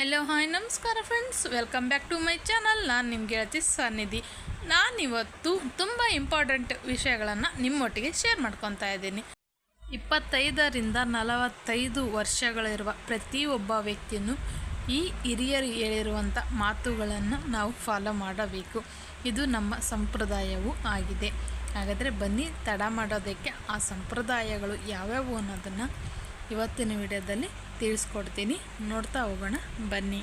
Hello hi ನಮಸ್ಕಾರ friends welcome back to my channel ನಾನು ನಿಮ್ಮ ಗೆಳತಿ ಸನ್ನಿಧಿ. ನಾನಿವತ್ತು ತುಂಬ ಇಂಪಾರ್ಟೆಂಟ್ ವಿಷಯಗಳನ್ನು ನಿಮ್ಮೊಟ್ಟಿಗೆ ಶೇರ್ ಮಾಡ್ಕೊತಾ ಇದ್ದೀನಿ. ಇಪ್ಪತ್ತೈದರಿಂದ ನಲವತ್ತೈದು ವರ್ಷಗಳಿರುವ ಪ್ರತಿಯೊಬ್ಬ ವ್ಯಕ್ತಿಯೂ ಈ ಹಿರಿಯರು ಹೇಳಿರುವಂಥ ಮಾತುಗಳನ್ನು ನಾವು ಫಾಲೋ ಮಾಡಬೇಕು. ಇದು ನಮ್ಮ ಸಂಪ್ರದಾಯವೂ ಆಗಿದೆ. ಹಾಗಾದರೆ ಬನ್ನಿ, ತಡ ಮಾಡೋದಕ್ಕೆ ಆ ಸಂಪ್ರದಾಯಗಳು ಯಾವ್ಯಾವು ಅನ್ನೋದನ್ನು ಇವತ್ತಿನ ವಿಡಿಯೋದಲ್ಲಿ ತಿಳಿಸ್ಕೊಡ್ತೀನಿ. ನೋಡ್ತಾ ಹೋಗೋಣ, ಬನ್ನಿ.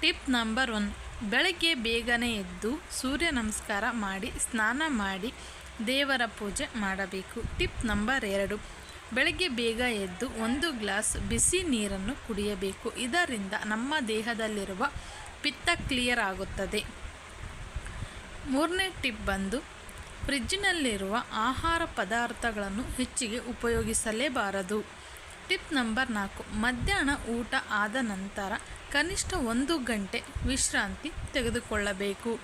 ಟಿಪ್ ನಂಬರ್ ಒನ್, ಬೆಳಗ್ಗೆ ಬೇಗನೆ ಎದ್ದು ಸೂರ್ಯ ನಮಸ್ಕಾರ ಮಾಡಿ, ಸ್ನಾನ ಮಾಡಿ, ದೇವರ ಪೂಜೆ ಮಾಡಬೇಕು. ಟಿಪ್ ನಂಬರ್ ಎರಡು, ಬೆಳಗ್ಗೆ ಬೇಗ ಎದ್ದು ಒಂದು ಗ್ಲಾಸ್ ಬಿಸಿ ನೀರನ್ನು ಕುಡಿಯಬೇಕು. ಇದರಿಂದ ನಮ್ಮ ದೇಹದಲ್ಲಿರುವ ಪಿತ್ತ ಕ್ಲಿಯರ್ ಆಗುತ್ತದೆ. ಮೂರನೇ ಟಿಪ್ ಬಂದು ಫ್ರಿಜ್ಜಿನಲ್ಲಿರುವ ಆಹಾರ ಪದಾರ್ಥಗಳನ್ನು ಹೆಚ್ಚಿಗೆ ಉಪಯೋಗಿಸಲೇಬಾರದು. ಟಿಪ್ ನಂಬರ್ ನಾಲ್ಕು. ಮಧ್ಯಾಹ್ನ ಊಟ ಆದ ನಂತರ ಕನಿಷ್ಠ ಒಂದು ಗಂಟೆ ವಿಶ್ರಾಂತಿ ತೆಗೆದುಕೊಳ್ಳಬೇಕು.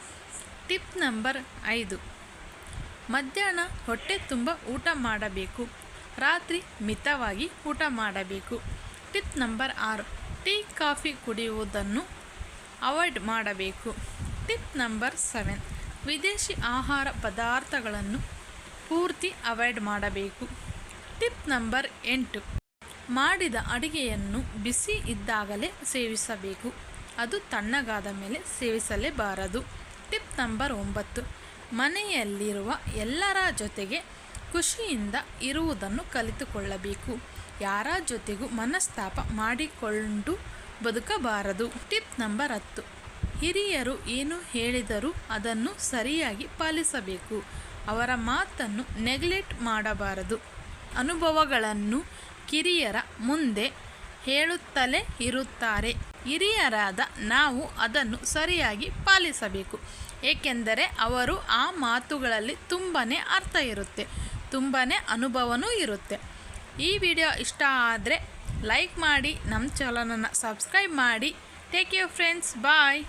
ಟಿಪ್ ನಂಬರ್ ಐದು. ಮಧ್ಯಾಹ್ನ ಹೊಟ್ಟೆ ತುಂಬ ಊಟ ಮಾಡಬೇಕು. ರಾತ್ರಿ ಮಿತವಾಗಿ ಊಟ ಮಾಡಬೇಕು. ಟಿಪ್ ನಂಬರ್ ಆರು. ಟೀ, ಕಾಫಿ ಕುಡಿಯುವುದನ್ನು ಅವಾಯ್ಡ್ ಮಾಡಬೇಕು. Tip number seven. ವಿದೇಶಿ ಆಹಾರ ಪದಾರ್ಥಗಳನ್ನು ಪೂರ್ತಿ ಅವಾಯ್ಡ್ ಮಾಡಬೇಕು. ಟಿಪ್ ನಂಬರ್ ಎಂಟು. ಮಾಡಿದ ಅಡಿಗೆಯನ್ನು ಬಿಸಿ ಇದ್ದಾಗಲೇ ಸೇವಿಸಬೇಕು. ಅದು ತಣ್ಣಗಾದ ಮೇಲೆ ಸೇವಿಸಲೇಬಾರದು. ಟಿಪ್ ನಂಬರ್ ಒಂಬತ್ತು. ಮನೆಯಲ್ಲಿರುವ ಎಲ್ಲರ ಜೊತೆಗೆ ಖುಷಿಯಿಂದ ಇರುವುದನ್ನು ಕಲಿತುಕೊಳ್ಳಬೇಕು. ಯಾರ ಜೊತೆಗೂ ಮನಸ್ತಾಪ ಮಾಡಿಕೊಂಡು ಬದುಕಬಾರದು. ಟಿಪ್ ನಂಬರ್ ಹತ್ತು. ಹಿರಿಯರು ಏನು ಹೇಳಿದರೂ ಅದನ್ನು ಸರಿಯಾಗಿ ಪಾಲಿಸಬೇಕು. ಅವರ ಮಾತನ್ನು ನೆಗ್ಲೆಕ್ಟ್ ಮಾಡಬಾರದು. ಅನುಭವಗಳನ್ನು ಕಿರಿಯರ ಮುಂದೆ ಹೇಳುತ್ತಲೇ ಇರುತ್ತಾರೆ. ಹಿರಿಯರಾದ ನಾವು ಅದನ್ನು ಸರಿಯಾಗಿ ಪಾಲಿಸಬೇಕು. ಏಕೆಂದರೆ ಅವರು ಆ ಮಾತುಗಳಲ್ಲಿ ತುಂಬಾ ಅರ್ಥ ಇರುತ್ತೆ ತುಂಬಾ ಅನುಭವನೂ ಇರುತ್ತೆ. ಈ ವಿಡಿಯೋ ಇಷ್ಟ ಆದರೆ ಲೈಕ್ ಮಾಡಿ, ನಮ್ಮ ಚಾನಲನ್ನು ಸಬ್ಸ್ಕ್ರೈಬ್ ಮಾಡಿ. Take you friends bye